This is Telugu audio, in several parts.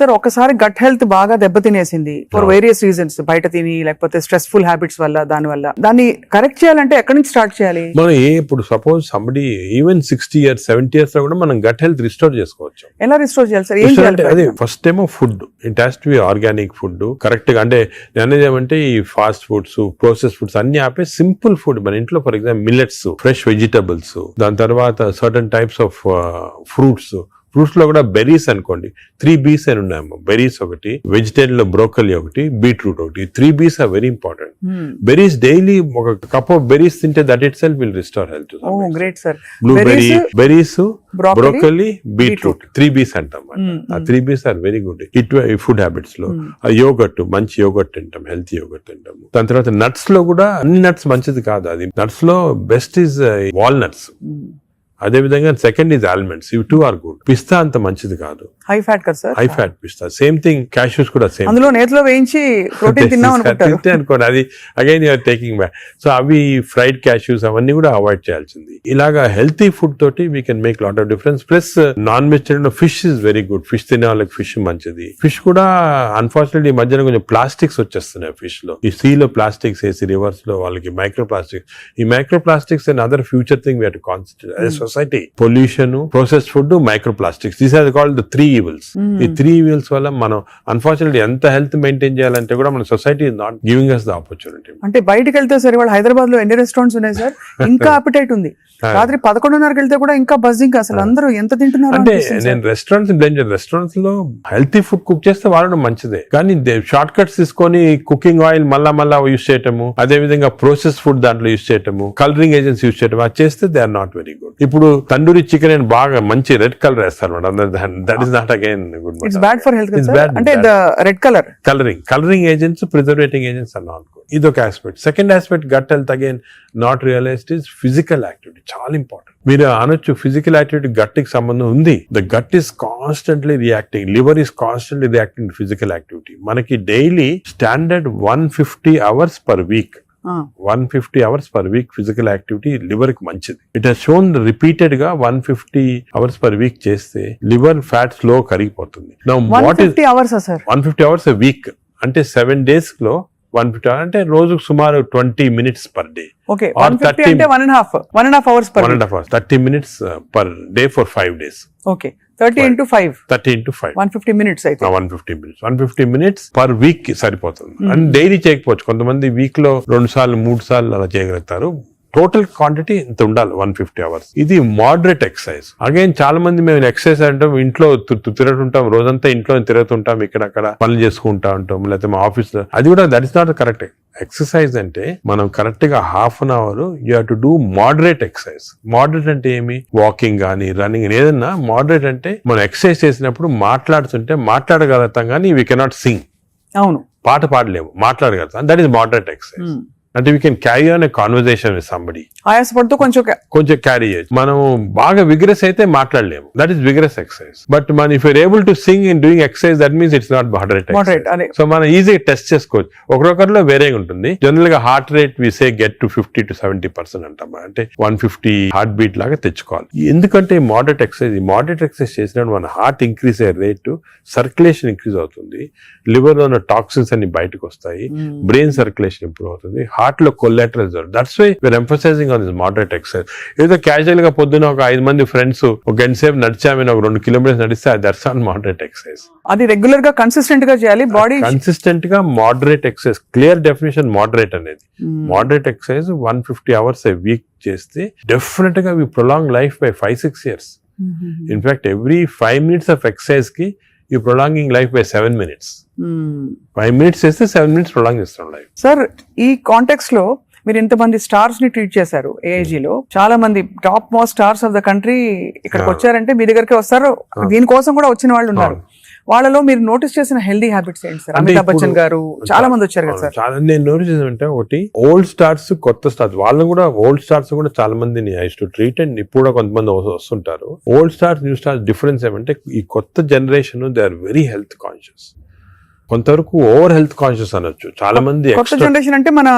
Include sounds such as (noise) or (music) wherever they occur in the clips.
సార్ ఒకసారి గట్ హెల్త్ బాగా దెబ్బతినేసింది ఫర్. వేరియస్ రీజన్స్ బయట తిని లేకపోతే స్ట్రెస్ఫుల్ హ్యాబిట్స్ వల్ల దాని వల్ల. దాన్ని కరెక్ట్ చేయాలంటే ఎక్కడి నుంచి స్టార్ట్ చేయాలి? మనం ఏ ఇప్పుడు suppose somebody even sixty years seventy ఇయర్స్లో కూడా మనం గట్ హెల్త్ రిస్టోర్ చేసుకోవచ్చు. ఎలా రిస్టోర్ చేయాలి సార్ ఏం చేయాలి అదే? ఫస్ట్ ఏమో food it has to be organic food కరెక్ట్గా అంటే నేను అనేది ఏమంటే ఈ ఫాస్ట్ ఫుడ్స్ ప్రాసెస్ ఫుడ్స్ అన్ని ఆపే సింపుల్ ఫుడ్ మన ఇంట్లో for example millets fresh vegetables దాని తర్వాత సర్టన్ టైప్స్ ఆఫ్ ఫ్రూట్స్ ఫ్రూట్స్లో కూడా బెర్రీస్ అనుకోండి త్రీ బీస్ అని ఉన్నాయమ్మా బెర్రీస్ ఒకటి వెజిటేరియన్లో బ్రోకలీ ఒకటి బీట్రూట్ ఒకటి three B's are very important Hmm. Berries daily ఒక కప్ ఆఫ్ బెర్రీస్ తింటే that itself will restore health great sir blueberry berries broccoli beetroot three B's అంటాం Mm, ఆ. Three B's are very good ఇటు ఫుడ్ హ్యాబిట్స్లో. ఆ యోగట్ మంచి యోగట్ తింటాం హెల్తీ యోగట్ తింటాము దాని తర్వాత నట్స్లో కూడా అన్ని నట్స్ మంచిది కాదు. అది నట్స్లో బెస్ట్ ఇస్ వాల్నట్స్ Hmm. అదే విధంగా సెకండ్ ఇస్ ఆల్మండ్స్ ఇవి టూ ఆర్ గుడ్ పిస్తా అంత మంచిది కాదు. హై ఫ్యాట్ కదా సార్? హై ఫ్యాట్ పిస్తా. సేమ్ థింగ్ క్యాష్యూస్ కూడా సేమ్ అందులో నేతిలో వేయించి ప్రోటీన్ (laughs) తిన్నాం అనుకుంటారు. తింటే అనుకోండి అది again you're taking back so అవి ఫ్రైడ్ క్యాష్యూస్ అవన్నీ కూడా అవాయిడ్ చేయాల్సింది. ఇలాగా హెల్తీ ఫుడ్ తోటి we can make lot of difference plus non vegetarian fish is very good fish తినే వాళ్ళకి ఫిష్ మంచిది. ఫిష్ కూడా అన్ఫార్చునేట్లీ ఈ మధ్యన కొంచెం ప్లాస్టిక్స్ వచ్చేస్తున్నాయి ఫిష్లో. ఈ సీ లో ప్లాస్టిక్స్ వేసి రివర్స్లో వాళ్ళకి మైక్రో ప్లాస్టిక్స్ ఈ micro plastics and other future thing we to concentrate society pollution process food micro plastics these are called the three evils ఈ త్రీ ఈవిల్స్ వల్ల మనం అన్ఫార్చునేట్లీ ఎంత హెల్త్ మెయింటైన్ చేయాలంటే కూడా మన society is not giving us the opportunity అంటే బయటికి వెళ్తే సరే వాళ్ళు హైదరాబాద్లో ఎన్ని రెస్టారెంట్స్ ఉన్నాయి సార్? (laughs) ఇంకా అపిటైట్ ఉంది. రాత్రి పదకొండున్నరకి వెళ్తే కూడా ఇంకా బజ్జింగ్ అసలు అందరూ ఎంత తింటున్నారు అంటే నేను. రెస్టారెంట్స్ డేంజర్ రెస్టారెంట్స్లో హెల్తీ ఫుడ్ కుక్ చేస్తే వాడడం మంచిదే. కానీ షార్ట్ కట్స్ తీసుకొని కుకింగ్ ఆయిల్ మళ్ళా మళ్ళా యూస్ చేయటము అదే విధంగా ప్రాసెస్ ఫుడ్ దాంట్లో యూస్ చేయటము కలరింగ్ ఏజెంట్స్ యూస్ చేయటం అది చేస్తే they are not very good ఇప్పుడు తండూరి చికెన్ అని బాగా మంచి రెడ్ కలర్ వేస్తారు madam. That is not again good it's bad for health అంటే red colour colouring colouring agents preserving agents not good ఇది ఒక aspect second aspect gut health again not realised is physical activity చాలా ఇంపార్టెంట్ మీరు అనొచ్చు ఫిజికల్ యాక్టివిటీ గట్టికి సంబంధం ఉంది. The gut is constantly reacting liver is constantly reacting physical activity మనకి daily standard one fifty hours per week one fifty hours per week physical activity లివర్కి మంచిది. ఇట్ హెస్ షోన్ రిపీటెడ్గా one fifty hours per week చేస్తే లివర్ ఫ్యాట్ స్లో కరిగిపోతుంది. One hours fifty hours week. అంటే సెవెన్ డేస్లో వన్ ఫిఫ్టీ అంటే రోజుకు సుమారు twenty minutes per day. Okay one fifty 30 అంటే one and half one and half hours one and half hours thirty minutes per day for five days okay thirty into five thirty into five one fifty minutes అయితే. One fifty minutes one fifty minutes per week సరిపోతుంది. Hmm. అండ్ డైలీ చేయకపోవచ్చు. కొంతమంది వీక్లో రెండు సార్లు మూడు సార్లు అలా చేయగలుగుతారు. టోటల్ క్వాంటిటీ ఇంత ఉండాలి వన్ ఫిఫ్టీ అవర్స్ ఇది మోడరేట్ ఎక్సర్సైజ్ అగైన్ చాలా మంది మేము ఎక్సర్సైజ్ అంటాం ఇంట్లో తిరుగుతుంటాం రోజంతా ఇంట్లో తిరుగుతుంటాం ఇక్కడ అక్కడ పనులు చేసుకుంటా ఉంటాం లేకపోతే మా ఆఫీస్లో అది కూడా that is not correct exercise అంటే మనం కరెక్ట్గా half an hour you have to do moderate exercise moderate అంటే ఏమి? వాకింగ్ కానీ రన్నింగ్ ఏదన్నా మోడరేట్ అంటే మనం ఎక్సర్సైజ్ చేసినప్పుడు మాట్లాడుతుంటే మాట్లాడగలుగుతాం కానీ వీ కెనాట్ సింగ్ అవును. పాట పాడలేము మాట్లాడగలుగుతాం. That is moderate exercise. అంటే we can carry on a conversation with somebody ఆయాసపడుతూ కొంచెం కొంచెం క్యారీ చేయొచ్చు. మనం బాగా విగ్రెస్ అయితే మాట్లాడలేము. That is vigorous exercise but మన if you're able to sing in doing exercise that means it's not moderate so మనం ఈజీగా టెస్ట్ చేసుకోవచ్చు. ఒకరొకరిలో వేరేగా ఉంటుంది. జనరల్గా heart rate we say get to fifty to seventy percent అంటాం. అంటే వన్ ఫిఫ్టీ హార్ట్ బీట్ లాగా తెచ్చుకోవాలి. ఎందుకంటే మోడరేట్ ఎక్సర్సైజ్ ఈ మోడరేట్ ఎక్సర్సైజ్ చేసినప్పుడు మన హార్ట్ ఇంక్రీజ్ అయ్యే రేటు సర్క్యులేషన్ ఇంక్రీజ్ అవుతుంది. లివర్లో ఉన్న టాక్సిన్స్ అన్ని బయటకు వస్తాయి. బ్రెయిన్ సర్క్యులేషన్ ఇంప్రూవ్ అవుతుంది. హార్ట్లో collateral that's why we're emphasising on this moderate exercise ఏదో క్యాజువల్గా పొద్దున ఒక ఐదు మంది ఫ్రెండ్స్ ఒక గంట సేపు నడిచామని ఒక రెండు కిలోమీటర్స్ నడిస్తే దట్స్ ఆన్ మోడరేట్ ఎక్సర్సైజ్ అది రెగ్యులర్గా కన్సిస్టెంట్గా చేయాలి. బాడీ కన్సిస్టెంట్గా moderate exercise clear definition moderate అనేది. Moderate exercise one fifty hours a week చేస్తే డెఫినెట్గా we prolong life by five six years in fact every five minutes of ఎక్సర్సైజ్కి ఈ prolonging life by seven minutes five minutes చేస్తే సెవెన్ మినిట్స్ ప్రొలాంగ్ చేస్తాం లైఫ్ సార్ ఈ కాంటెక్స్లో మీరు ఇంతమంది స్టార్స్ని ట్రీట్ చేశారు AIG లో. చాలా మంది top most stars of the country ఇక్కడికి. వచ్చారంటే మీ దగ్గరికి వస్తారు. దీనికోసం కూడా వచ్చిన వాళ్ళు ఉన్నారు. వాళ్ళలో మీరు నోటీస్ చేసిన హెల్దీ హ్యాబిట్స్ ఏంటి సార్ అమితాబ్ బచ్చన్ గారు చాలా మంది వచ్చారు కదా సార్ చాలా నేను నోటీస్ చేసానంటే ఒకటి ఓల్డ్ స్టార్స్ కొత్త స్టార్స్ వాళ్ళని కూడా ఓల్డ్ స్టార్స్ కూడా చాలా మందిని ఐస్ టు ట్రీట్ అండ్ ఇప్పుడు కూడా కొంతమంది వస్తు- వస్తుంటారు. Old stars new stars difference ఏమంటే ఈ కొత్త generation they are very health conscious కొంతవరకు ఓవర్ హెల్త్ కాన్షియస్ అనొచ్చు. చాలా మంది కొత్త జనరేషన్ అంటే మన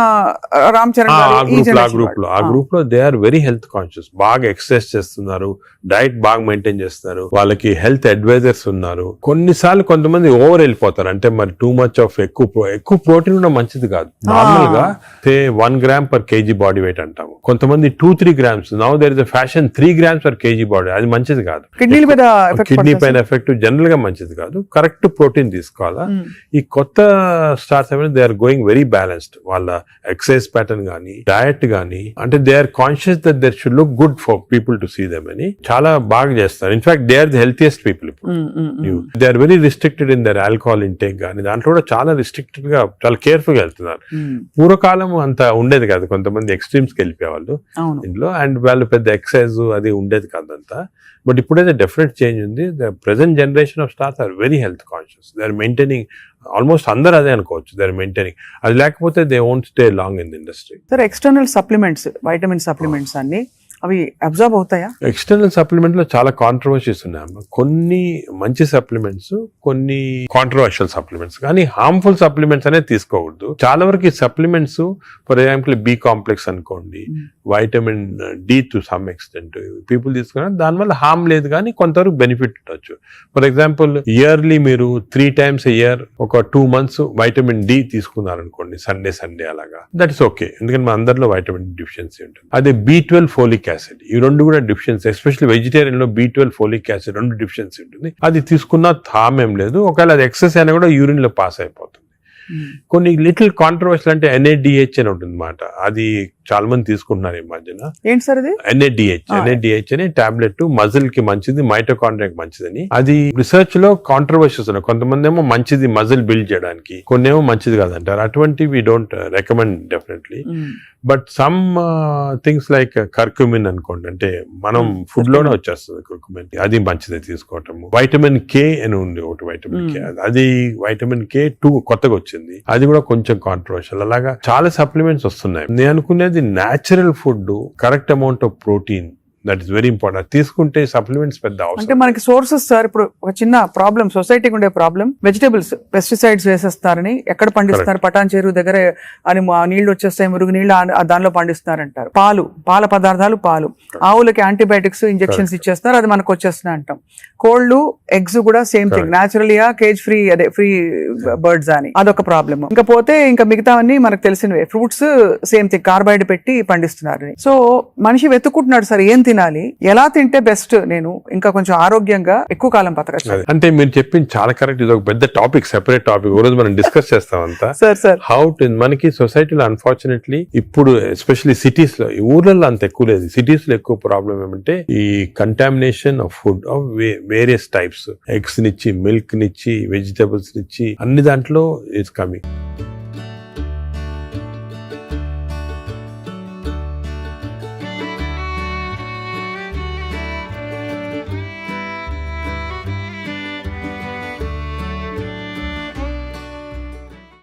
రామ్ చరణ్ ఆ గ్రూప్లో ఆ గ్రూప్లో ఆ వాళ్ళు. గ్రూప్లో they are very health conscious. బాగా ఎక్సర్సైజ్ చేస్తున్నారు. డైట్ బాగా మెయింటైన్ చేస్తున్నారు. వాళ్ళకి హెల్త్ అడ్వైజర్స్ ఉన్నారు. కొన్నిసార్లు కొంతమంది ఓవర్ వెళ్ళిపోతారు. అంటే మరి టూ మచ్ ఆఫ్ ఎక్కువ ఎక్కువ ప్రోటీన్ కూడా మంచిది కాదు. నార్మల్గా say one gram per KG body weight అంటాము. కొంతమంది two three grams. Now there is fashion three grams per KG body. అది మంచిది కాదు. కిడ్నీ పైన ఎఫెక్ట్ జనరల్గా మంచిది కాదు. కరెక్ట్ ప్రోటీన్ తీసుకోవాలా. ఈ కొత్త స్టార్స్ ఏమైనా they are going very balanced వాళ్ళ ఎక్సర్సైజ్ ప్యాటర్న్ కానీ డయట్ కానీ అంటే they are conscious that there should look good for people to see them అని చాలా బాగా చేస్తారు in fact they are the healthiest people ఇప్పుడు. They are very restricted in their alcohol intake కానీ దాంట్లో కూడా చాలా రిస్ట్రిక్టెడ్గా చాలా కేర్ఫుల్గా వెళ్తున్నారు పూర్వకాలం అంత ఉండేది కాదు. కొంతమంది ఎక్స్ట్రీమ్స్కి వెళ్ళిపోయేవాళ్ళు. ఇంట్లో అండ్ వాళ్ళు పెద్ద ఎక్సర్సైజ్ అది ఉండేది కాదంతా. బట్ ఇప్పుడైతే డెఫినెట్ చేంజ్ ఉంది. The present generation of stars are very health conscious they are maintaining almost అందరు అదే అనుకోవచ్చు. దే ఆర్ మెయింటైనింగ్ అది లేకపోతే they won't stay long in the industry sir external supplements vitamin supplements అన్ని అవి అబ్జర్వ్ అవుతాయా? ఎక్స్టర్నల్ సప్లిమెంట్లో చాలా కాంట్రవర్సీస్ ఉన్నాయమ్మా కొన్ని మంచి సప్లిమెంట్స్ కొన్ని కాంట్రవర్షియల్ సప్లిమెంట్స్ కానీ హార్మ్ఫుల్ సప్లిమెంట్స్ అనేది తీసుకోకూడదు. చాలా వరకు ఈ supplements for example B complex అనుకోండి. Vitamin D to some extent people తీసుకున్నా దానివల్ల హార్మ్ లేదు కానీ కొంతవరకు బెనిఫిట్ ఉండొచ్చు. ఫర్ ఎగ్జాంపుల్ ఇయర్లీ మీరు త్రీ టైమ్స్ ఇయర్ ఒక టూ మంత్స్ వైటమిన్ డి తీసుకున్నారనుకోండి సండే సండే అలాగా. దట్ ఇస్ ఓకే ఎందుకంటే మన అందరిలో వైటమిన్ డిఫిషియన్సీ ఉంటుంది. అదే బి ట్వెల్వ్ ఫోలిక్ యాసిడ్. ఈ రెండు కూడా డిఫిషియన్సీ ఎస్పెషల్లీ వెజిటేరియన్లో బి ట్వెల్వ్ ఫోలిక్ యాసిడ్ రెండు డిఫిషియన్సీ ఉంటుంది. అది తీసుకున్న ఏం లేదు. ఒకవేళ అది ఎక్సెస్ అయినా కూడా యూరిన్లో పాస్ అయిపోతుంది. కొన్ని లిటిల్ కాంట్రవర్షియల్ అంటే ఎన్ఏడిహెచ్ అని ఉంటుంది అనమాట అది చాలా మంది తీసుకుంటున్నారు ఈ మధ్యన. ఏంటి సార్ ఎన్ఏడిహెచ్. ఎన్ఏడిహెచ్ అని టాబ్లెట్ మజిల్కి మంచిది మైటోకాండ్రియాకి మంచిదని. అది రిసర్చ్లో కాంట్రవర్షియస్ ఉన్నాయి. కొంతమంది ఏమో మంచిది మజిల్ బిల్డ్ చేయడానికి కొన్ని ఏమో మంచిది కాదంటారు. అటువంటి we don't recommend definitely but some things like curcumin అనుకోండి అంటే మనం. ఫుడ్లోనే వచ్చేస్తుంది కర్కుమిన్. అది మంచిది తీసుకోవటము. వైటమిన్ కే అని ఉంది ఒకటి వైటమిన్ కే. అది వైటమిన్ కే టూ కొత్తగా వచ్చింది. అది కూడా కొంచెం కాంట్రవర్షియల్ అలాగా చాలా సప్లిమెంట్స్ వస్తున్నాయి. నేను అనుకునేది natural food correct amount of protein that is very important తీసుకుంటే సప్లిమెంట్స్ పెద్ద అంటే అవసరం మనకి సోర్సెస్ సార్ ఇప్పుడు ఒక చిన్న ప్రాబ్లం సొసైటీకి ఉండే ప్రాబ్లం వెజిటేబుల్స్ పెస్టిసైడ్స్ వేసేస్తారని ఎక్కడ పండిస్తారు పటాన్ చెరువు దగ్గర అని నీళ్ళు వచ్చేస్తాయి మురుగు నీళ్ళు దానిలో పండిస్తున్నారంటారు. పాలు పాల పదార్థాలు పాలు. ఆవులకి యాంటీబయాటిక్స్ ఇంజెక్షన్స్ ఇచ్చేస్తారు అది మనకు వచ్చేస్తున్నాయి అంటాం. కోళ్ళు ఎగ్స్ కూడా సేమ్ థింగ్. న్యాచురల్గా కేజ్ ఫ్రీ అదే ఫ్రీ బర్డ్స్ అని. అదొక ప్రాబ్లమ్ ఇంకా పోతే ఇంకా మిగతావన్నీ మనకు తెలిసినవే. ఫ్రూట్స్ సేమ్ థింగ్ కార్బైడ్ పెట్టి పండిస్తున్నారు సో మనిషి వెతుక్కుంటున్నాడు సార్ ఏం తినాలి. ఎలా తింటే బెస్ట్ నేను ఇంకా కొంచెం ఆరోగ్యంగా ఎక్కువ కాలం బతకచ్చు. అంటే మీరు చెప్పింది చాలా కరెక్ట్ ఇది ఒక పెద్ద టాపిక్ సెపరేట్ టాపిక్ రోజు మనం డిస్కస్ చేస్తాం అంతా. సార్ సార్ హౌ టు మనకి సొసైటీలో అన్ఫార్చునేట్లీ ఇప్పుడు ఎస్పెషల్లీ సిటీస్లో ఈ ఊర్లలో అంత ఎక్కువ లేదు. సిటీస్లో ఎక్కువ ప్రాబ్లం ఏమంటే ఈ contamination of food of various types eggs నిచ్చి milk నిచ్చి వెజిటబుల్స్ నిచ్చి అన్ని దాంట్లో ఇట్స్ కమింగ్